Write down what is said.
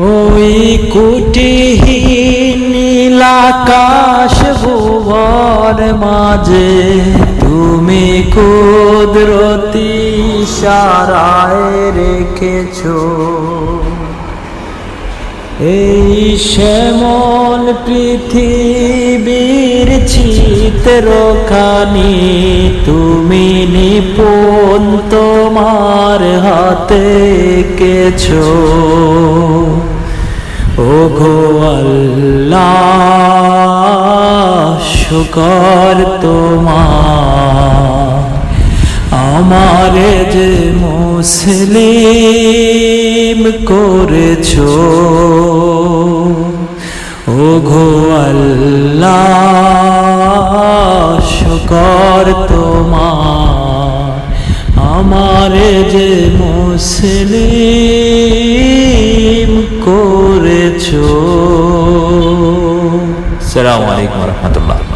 ওই কুটিহীন নীলাকাশ ভুবন মাঝে তুমি কুদরতি সারায় রেখেছো। এই শ্যামল পৃথিবীর চিত্রখানি তুমি নিপুণ তোমার হাতে কেছো। ও গো আল্লাহ, শুকর তোমার। আমারে যে মুসলিম করেছ ও আল্লাহ, শুকর তোমার। আমারে যে মুসলিম করেছ। সালামু আলাইকুম রহমতুল্লাহ।